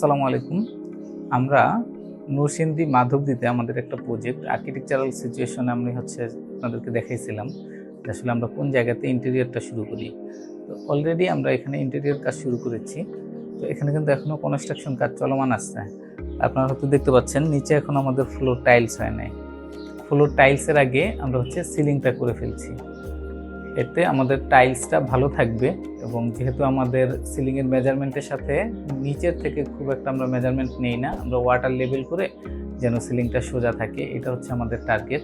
আসসালামু আলাইকুম। আমরা নরসিংদী মাধবদীতে আমাদের একটা প্রজেক্ট আর্কিটেকচারাল সিচুয়েশনে আমি হচ্ছে আপনাদেরকে দেখাইছিলাম আসলে আমরা কোন জায়গাতে ইন্টেরিয়রটা শুরু করি। তো অলরেডি আমরা এখানে ইন্টেরিয়র কাজ শুরু করেছি। তো এখানে কিন্তু এখনও কনস্ট্রাকশন কাজ চলমান আসছে আপনারা হয়তো দেখতে পাচ্ছেন, নিচে এখন আমাদের ফ্লোর টাইলস হয় নাই। ফ্লোর টাইলসের আগে আমরা হচ্ছে সিলিংটা করে ফেলছি। এতে আমাদের টাইলসটা ভালো থাকবে এবং যেহেতু আমাদের সিলিংয়ের মেজারমেন্টের সাথে নিচের থেকে খুব একটা আমরা মেজারমেন্ট নেই না, আমরা ওয়াটার লেভেল করে যেন সিলিংটা সোজা থাকে, এটা হচ্ছে আমাদের টার্গেট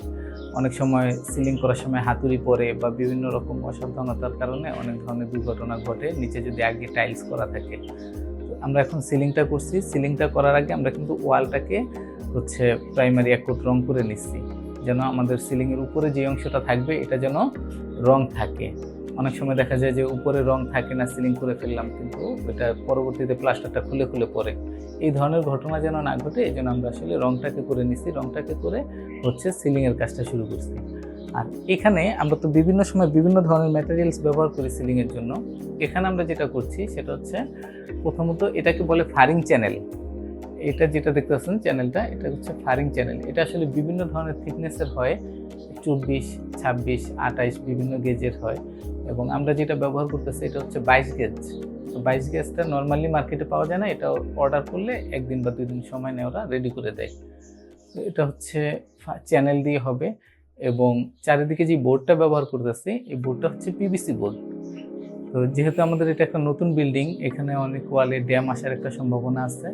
অনেক সময় সিলিং করার সময় হাতুড়ি পরে বা বিভিন্ন রকম অসাবধানতার কারণে অনেক ধরনের দুর্ঘটনা ঘটে, নিচে যদি আগে টাইলস করা থাকে। আমরা এখন সিলিংটা করছি, সিলিংটা করার আগে আমরা কিন্তু ওয়ালটাকে হচ্ছে প্রাইমারি এক কোট রং করে নিচ্ছি। যেন আমাদের সিলিংয়ের উপরে যে অংশটা থাকবে, এটা যেন রং থাকে। অনেক সময় দেখা যায় যে উপরে রং থাকে না সিলিং করে ফেললাম, কিন্তু এটা পরবর্তীতে প্লাস্টারটা খুলে খুলে পড়ে। এই ধরনের ঘটনা যেন না ঘটে, এই জন্য আমরা আসলে রংটাকে করে নিছি, রংটাকে করে হচ্ছে সিলিংয়ের কাজটা শুরু করছি। আর এখানে আমরা তো বিভিন্ন সময় বিভিন্ন ধরনের ম্যাটেরিয়ালস ব্যবহার করি সিলিংয়ের জন্য। এখানে আমরা যেটা করছি, সেটা হচ্ছে প্রথমত এটাকে বলে ফারিং চ্যানেল এটা যেটা দেখতে পাচ্ছেন চ্যানেলটা, এটা হচ্ছে ফারিং চ্যানেল। এটা আসলে বিভিন্ন ধরনের থিকনেসের হয়, চব্বিশ, ছাব্বিশ, আঠাইশ বিভিন্ন গেজের হয়। এবং আমরা যেটা ব্যবহার করতেছি, এটা হচ্ছে বাইশ গেজ তো বাইশ গেজটা নর্মালি মার্কেটে পাওয়া যায় না, এটা অর্ডার করলে একদিন বা দুই দিন সময় নেয় ওরা রেডি করে দেয়। তো এটা হচ্ছে চ্যানেল দিয়ে হবে। এবং চারিদিকে যে বোর্ডটা ব্যবহার করতেছি, এই বোর্ডটা হচ্ছে পিবিসি বোর্ড। তো যেহেতু আমাদের এটা একটা নতুন বিল্ডিং এখানে অনেক ওয়ালে ড্যাম আসার একটা সম্ভাবনা আছে।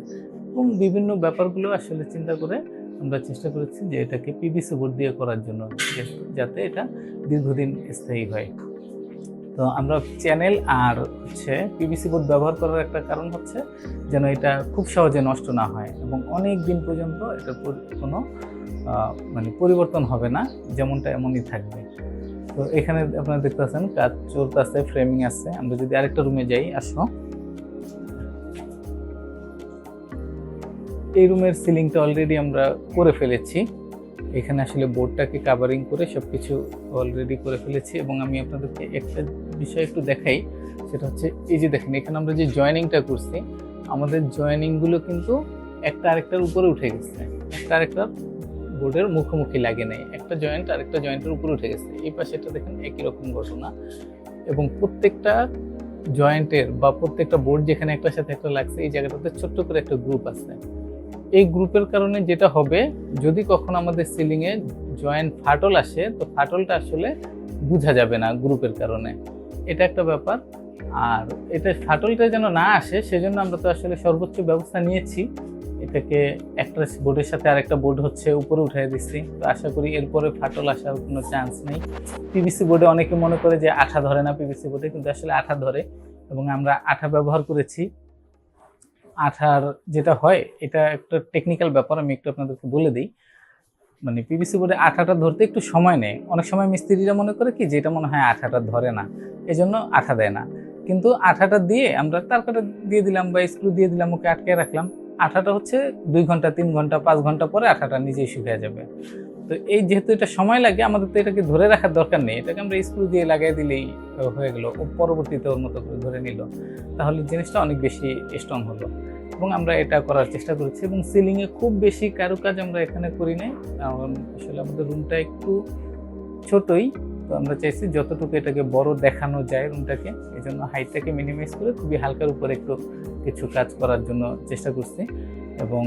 এবং বিভিন্ন ব্যাপারগুলো আসলে চিন্তা করে আমরা চেষ্টা করেছি যে এটাকে পিভিসি বোর্ড দিয়ে করার জন্য, যাতে এটা দীর্ঘদিন স্থায়ী হয়। তো আমরা চ্যানেল আর হচ্ছে পিভিসি বোর্ড ব্যবহার করার একটা কারণ হচ্ছে যেন এটা খুব সহজে নষ্ট না হয় এবং অনেক দিন পর্যন্ত পর- কোনো মানে পরিবর্তন হবে না, যেমনটা এমনই থাকবে। তো এখানে আপনারা দেখতে পাচ্ছেন কাজ চলতেছে ফ্রেমিং আছে। আমরা যদি আরেকটা রুমে যাই, আসো। এই রুমের সিলিংটা অলরেডি আমরা করে ফেলেছি। এখানে আসলে বোর্ডটাকে কাভারিং করে সব কিছু অলরেডি করে ফেলেছি এবং আমি আপনাদেরকে একটা বিষয় একটু দেখাই, সেটা হচ্ছে এই যে দেখেন, এখানে আমরা যে জয়েনিংটা করছি, আমাদের জয়েনিংগুলো কিন্তু একটা আরেকটার উপরে উঠে গেছে। একটা আরেকটার বোর্ডের মুখোমুখি লাগে নাই। একটা জয়েন্ট আরেকটা জয়েন্টের উপরে উঠে গেছে। এই পাশে এটা দেখেন একই রকম ঘটনা। এবং প্রত্যেকটা জয়েন্টের বা প্রত্যেকটা বোর্ড যেখানে একটার সাথে একটা লাগছে, এই জায়গাটাতে ছোট্ট করে একটা গ্রুপ আছে। এই গ্রুপের কারণে যেটা হবে, যদি কখনো আমাদের সিলিংয়ে জয়েন্ট ফাটল আসে, তো ফাটলটা আসলে বোঝা যাবে না গ্রুপের কারণে। এটা একটা ব্যাপার। আর এটা ফাটলটা যেন না আসে, সেজন্য আমরা তো আসলে সর্বোচ্চ ব্যবস্থা নিয়েছি। এটাকে একটা বোর্ডের সাথে আরেকটা বোর্ড হচ্ছে, উপরে উঠিয়ে দিচ্ছি তো আশা করি এরপরে ফাটল আসার কোনো চান্স নেই। পিভিসি বোর্ডে অনেকে মনে করে যে আঠা ধরে না পিভিসি বোর্ডে কিন্তু আসলে আঠা ধরে। এবং আমরা আঠা ব্যবহার করেছি। আঠার যেটা হয়, এটা একটা টেকনিক্যাল ব্যাপার, আমি একটু আপনাদেরকে বলে দিই। মানে পিভিসি বোর্ডে আঠাটা ধরতে একটু সময় নেয়। অনেক সময় মিস্ত্রিরা মনে করে কি যেটা মনে হয় আঠাটা ধরে না এই জন্য আঠা দেয় না। কিন্তু আঠাটা দিয়ে আমরা তারপরে দিয়ে দিলাম বা স্ক্রু দিয়ে দিলাম, ওকে আটকে রাখলাম। আঠাটা হচ্ছে দুই ঘণ্টা, তিন ঘণ্টা, পাঁচ ঘণ্টা পরে আঠাটা নিজেই শুকিয়ে যাবে। তো এই যেহেতু এটা সময় লাগে, আমাদের তো এটাকে ধরে রাখার দরকার নেই। এটাকে আমরা স্ক্রু দিয়ে লাগাই দিলেই হয়ে গেলো পরবর্তীতে ওর মতো করে ধরে নিল। তাহলে জিনিসটা অনেক বেশি স্ট্রং হলো। এবং আমরা এটা করার চেষ্টা করেছি এবং সিলিংয়ে খুব বেশি কারুকাজ আমরা এখানে করি নাই। কারণ আসলে আমাদের রুমটা একটু ছোটই, তো আমরা চাইছি যতটুকু এটাকে বড় দেখানো যায় রুমটাকে এই জন্য হাইটটাকে মিনিমাইজ করে খুবই হালকার উপরে একটু কিছু কাজ করার জন্য চেষ্টা করছি। এবং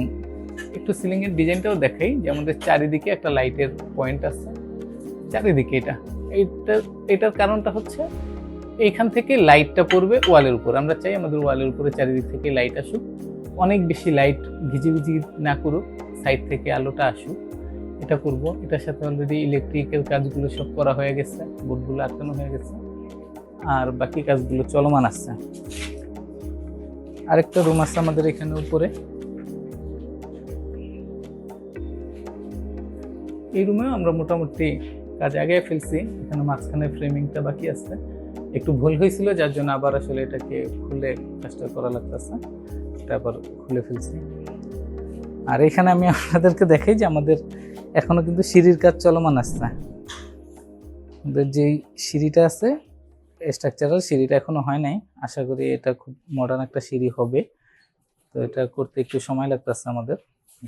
একটু সিলিংয়ের ডিজাইনটাও দেখাই, যে আমাদের চারিদিকে একটা লাইটের পয়েন্ট আছে। চারিদিকে এটা। এইটা, এটার কারণটা হচ্ছে, এইখান থেকে লাইটটা পড়বে ওয়ালের উপর। আমরা চাই আমাদের ওয়ালের উপরে চারিদিক থেকে লাইট আসুক। অনেক বেশি লাইট ঘিজিবিজি না করুক সাইড থেকে আলোটা আসুক। এটা করব। এটার সাথে অলরেডি ইলেকট্রিকের কাজগুলো সব করা হয়ে গেছে বোর্ডগুলো আটকানো হয়ে গেছে। আর বাকি কাজগুলো চলমান আছে। আরেকটা রুম আছে আমাদের এখানে উপরে। এই রুমেও আমরা মোটামুটি কাজ আগে ফেলছি। এখানে মাঝখানে ফ্রেমিংটা বাকি আছে। একটু ভুল হয়েছিল, যার জন্য আবার আসলে এটাকে খুলে কাজটা করা লাগতেছে। এটা আবার খুলে ফেলছি। আর এখানে আমি আপনাদেরকে দেখাই যে আমাদের এখনও কিন্তু সিঁড়ির কাজ চলমান আসছে আমাদের যেই সিঁড়িটা আছে স্ট্রাকচারাল সিঁড়িটা এখনও হয় নাই। আশা করি এটা খুব মডার্ন একটা সিঁড়ি হবে। তো এটা করতে একটু সময় লাগতেছে আমাদের।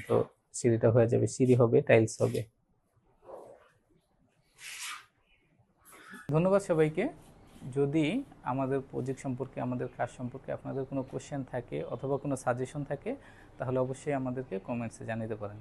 তো সিঁড়িটা হয়ে যাবে, সিঁড়ি হবে টাইলস হবে। ধন্যবাদ সবাইকে। যদি আমাদের প্রজেক্ট সম্পর্কে, আমাদের কাজ সম্পর্কে আপনাদের কোনো কোশ্চেন থাকে অথবা কোনো সাজেশন থাকে, তাহলে অবশ্যই আমাদেরকে কমেন্টসে জানিয়ে পারেন।